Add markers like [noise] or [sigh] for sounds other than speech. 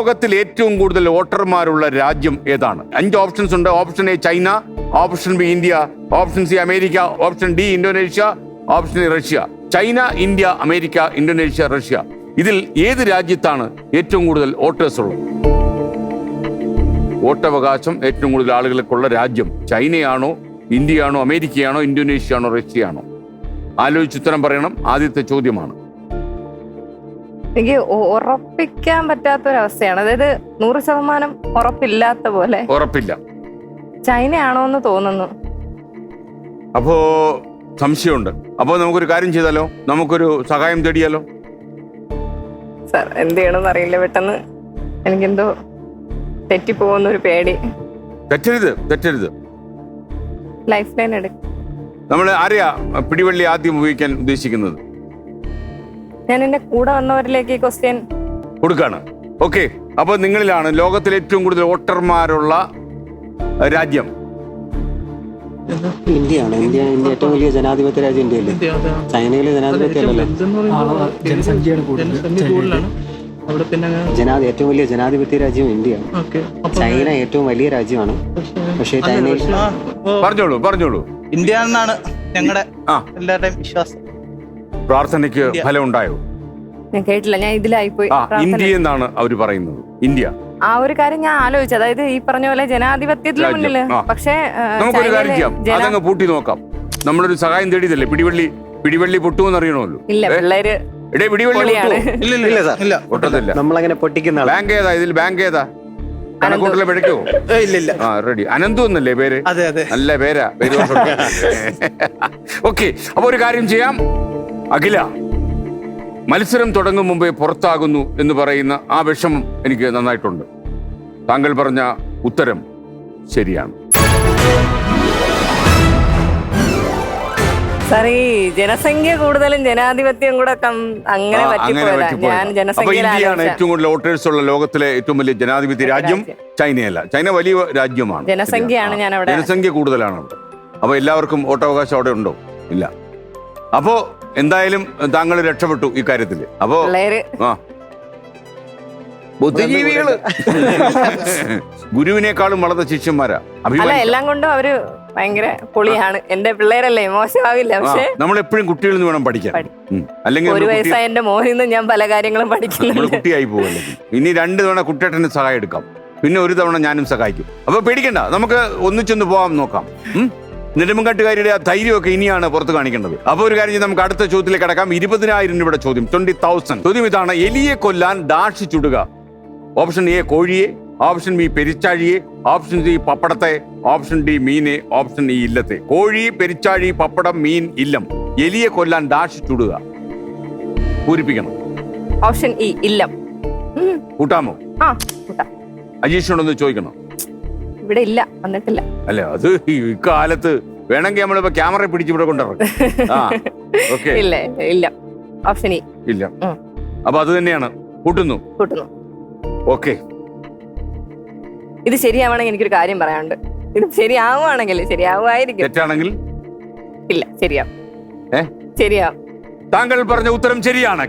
ലോകത്തിൽ ഏറ്റവും കൂടുതൽ വോട്ടർമാരുള്ള രാജ്യം ഏതാണ്? അഞ്ച് ഓപ്ഷൻസ് ഉണ്ട്. Option A China option B India option C America option D Indonesia option Russia China India America Indonesia Russia ഇതിൽ ഏത് രാജ്യത്താണ് ഏറ്റവും കൂടുതൽ വോട്ടേഴ്സ് ഉള്ളത്? വോട്ടവകാശം ഏറ്റവും കൂടുതൽ ആളുകൾക്കുള്ള രാജ്യം ചൈനയാണോ ഇന്ത്യയാണോ അമേരിക്കയാണോ ഇന്തോനേഷ്യയാണോ റഷ്യയാണോ? ആലോചിച്ച് ഉത്തരം പറയണം. ആദ്യത്തെ ചോദ്യമാണ്. എനിക്ക് ഉറപ്പിക്കാൻ പറ്റാത്ത ഒരു അവസ്ഥയാണ് അതായത് നൂറ് ശതമാനം ഉറപ്പില്ലാത്ത പോലെ. ഉറപ്പില്ല. ചൈനയാണോ എന്ന് തോന്നുന്നു. അപ്പോ സംശയമുണ്ട്. അപ്പോ നമുക്കൊരു കാര്യം ചെയ്താലോ? നമുക്കൊരു സഹായം തേടിയാലോ? സർ എന്ത് ചെയ്യണമെന്ന് അറിയില്ല പെട്ടെന്ന് എനിക്കെന്തോ തെറ്റിപ്പോകുന്ന ഒരു പേടി. തെറ്റരുത് തെറ്റരുത്. ലൈഫ് ലൈൻ എടുക്കും. നമ്മൾ ആരെയാ പിടിവള്ളി ആദ്യം ഉപയോഗിക്കാൻ ഉദ്ദേശിക്കുന്നത്? ഞാൻ എന്റെ കൂടെ വന്നവരിലേക്ക് ഈ ക്വസ്റ്റ്യൻ കൊടുക്കാണ്. ഓക്കെ അപ്പോൾ നിങ്ങളിലാണ് ലോകത്തിലെ ഏറ്റവും കൂടുതൽ വോട്ടർമാരുള്ള രാജ്യം. ഇന്ത്യയാണ്. ഇന്ത്യ ഇന്ത്യ ഏറ്റവും വലിയ ജനാധിപത്യ രാജ്യം ഇന്ത്യയല്ലേ? ചൈനയിലെ ജനാധിപത്യ അല്ലല്ലോ ജനസംഖ്യയാണ് കൂടുതൽ ജനസംഖ്യ കൂടുതലാണ്. അവിടെ പിന്നെ ജനാ ഏറ്റവും വലിയ ജനാധിപത്യ രാജ്യം ഇന്ത്യയാണ് ഓക്കെ. ചൈന ഏറ്റവും വലിയ രാജ്യമാണ്. പക്ഷേ ചൈനയിൽ പറഞ്ഞോളൂ പറഞ്ഞോളൂ. ഇന്ത്യ എന്നാണ് ഞങ്ങളുടെ എല്ലാവരുടെയും വിശ്വാസം. പ്രാർത്ഥനയ്ക്ക്. ഫലം ഉണ്ടായോ ഞാൻ കേട്ടില്ല ഞാൻ ഇതിലായിപ്പോയി ആ ഇന്ത്യ എന്നാണ് അവർ പറയുന്നത്. ഇന്ത്യ. ആ ഒരു കാര്യം ഞാൻ ആലോചിച്ചു. അതായത് ഈ പറഞ്ഞ പോലെ ജനാധിപത്യത്തിന്. മുന്നിൽ ആ. പക്ഷേ ആ, നമുക്കൊരു കാര്യം ചൈനയിലെ ചെയ്യാം. ജന- അതങ്ങ് പൂട്ടി നോക്കാം. നമ്മളൊരു സഹായം തേടിയതല്ലേ? പിടിവള്ളി പിടിവള്ളി പൊട്ടുമെന്ന് അറിയണമല്ലോ ഇല്ല ഏ? പിള്ളേര് എടേ പിടിവള്ളി പൊളിയാണ്. പൊട്ടുവോ? ഇല്ല ഇല്ല ഇല്ല ഇല്ല. പൊട്ടത്തില്ല. നമ്മളങ്ങനെ പൊട്ടിക്കുന്ന ആളാ. ബാങ്ക് ഏതാ? ഇതിൽ ബാങ്ക് ഏതാ? കണക്കൂട്ടിലെ പിഴയ്ക്കോ? ഏ, ഇല്ല ഇല്ല. ആ റെഡി. അനന്തു എന്നല്ലേ പേര്? അതെ അതെ. നല്ല പേരാ. പേര് [laughs] ഓക്കെ. അപ്പൊ ഒരു കാര്യം ചെയ്യാം. അഖില മത്സരം തുടങ്ങും മുമ്പേ പുറത്താകുന്നു എന്ന് പറയുന്ന ആ വിഷമം എനിക്ക് നന്നായിട്ടുണ്ട്. താങ്കൾ പറഞ്ഞ ഉത്തരം ശരിയാണ്. സാറേ ജനസംഖ്യ കൂടുതലും ജനാധിപത്യം കൂടെ അങ്ങനെ ഇന്ത്യയാണ് ഏറ്റവും കൂടുതൽ വോട്ടേഴ്സ് ഉള്ള ലോകത്തിലെ ഏറ്റവും വലിയ ജനാധിപത്യ രാജ്യം രാജ്യം. ചൈനയല്ല. ചൈന വലിയ രാജ്യമാണ്. ജനസംഖ്യയാണ് ഞാൻ അവിടെ- ജനസംഖ്യ കൂടുതലാണ് അവിടെ. അപ്പൊ എല്ലാവർക്കും വോട്ടവകാശം അവിടെ ഉണ്ടോ? ഇല്ല. അപ്പോ എന്തായാലും താങ്കൾ രക്ഷപ്പെട്ടു ഇക്കാര്യത്തിൽ അപ്പോ ആ. ബുദ്ധിജീവികൾ. [laughs] ഗുരുവിനേക്കാളും വളർന്ന ശിഷ്യന്മാരാ. അല്ല എല്ലാം കൊണ്ടും അവർ ഭയങ്കര പൊളിയാണ്. എന്റെ പിള്ളേരല്ലേ മോശമാവില്ല പക്ഷേ. നമ്മൾ എപ്പോഴും കുട്ടികളിൽ നിന്ന് വേണം പഠിക്കാൻ. അല്ലെങ്കിൽ ഒരു വയസ്സായ എന്റെ മോനിൽ നിന്ന് ഞാൻ പല കാര്യങ്ങളും പഠിക്കുന്നു കുട്ടിയായി പോകുന്നു ഇനി രണ്ട് തവണ കുട്ടിയേട്ടന് സഹായം എടുക്കാം. പിന്നെ ഒരു തവണ ഞാനും സഹായിക്കും. അപ്പൊ പേടിക്കണ്ട. നമുക്ക് ഒന്നിച്ചൊന്ന് പോവാം നോക്കാം? നെടുമങ്കാട്ടുകാരിയുടെ ആ ധൈര്യമൊക്കെ ഇനിയാണ് പുറത്ത് കാണിക്കേണ്ടത്. അപ്പോൾ ഒരു കാര്യം നമുക്ക് അടുത്ത ചോദ്യത്തിലേക്ക് കടക്കാം. ഇരുപതിനായിരം രൂപയുടെ ചോദ്യം. ട്വന്റി തൗസൻഡ് ചോദ്യം ഇതാണ്. എലിയെ കൊല്ലാൻ ഡാഷ് ചുടുക. ഓപ്ഷൻ എ കോഴിയെ ഓപ്ഷൻ ബി പെരിച്ചാഴിയെ ഓപ്ഷൻ സി പപ്പടത്തെ ഓപ്ഷൻ ഡി മീനെ ഓപ്ഷൻ ഇ ഇല്ലത്തെ. കോഴി പെരിച്ചാഴി പപ്പടം മീൻ ഇല്ലം. എലിയെ കൊല്ലാൻ ഡാഷ് ചുടുക. പൂരിപ്പിക്കണം. ഓപ്ഷൻ ഇ ഇല്ലം. കൂട്ടാമോ? ആ കൂട്ടാം. അജീഷിനോടൊന്ന് ചോദിക്കണം. ഇവിടെ ഇല്ല വന്നിട്ടില്ല. അല്ല അത് ഇക്കാലത്ത് കാലത്ത് വേണമെങ്കിൽ നമ്മളിപ്പോ ക്യാമറ പിടിച്ച് ഇവിടെ കൊണ്ടുവരണം. ഇല്ല ഇല്ല. ഓപ്ഷൻ ഇല്ല. അപ്പൊ അത് തന്നെയാണ്. കൂട്ടുന്നു. കൂട്ടുന്നു. ഓക്കെ. ഇത് ശരിയാവണമെങ്കിൽ എനിക്കൊരു കാര്യം പറയാനുണ്ട്. ഇത് ശരിയാവുകയാണെങ്കിൽ ശരിയാവുമായിരിക്കും. തെറ്റാണെങ്കിൽ? ഇല്ല ശരിയാവും? ശരിയാവും. താങ്കൾ പറഞ്ഞ ഉത്തരം ശരിയാണ്.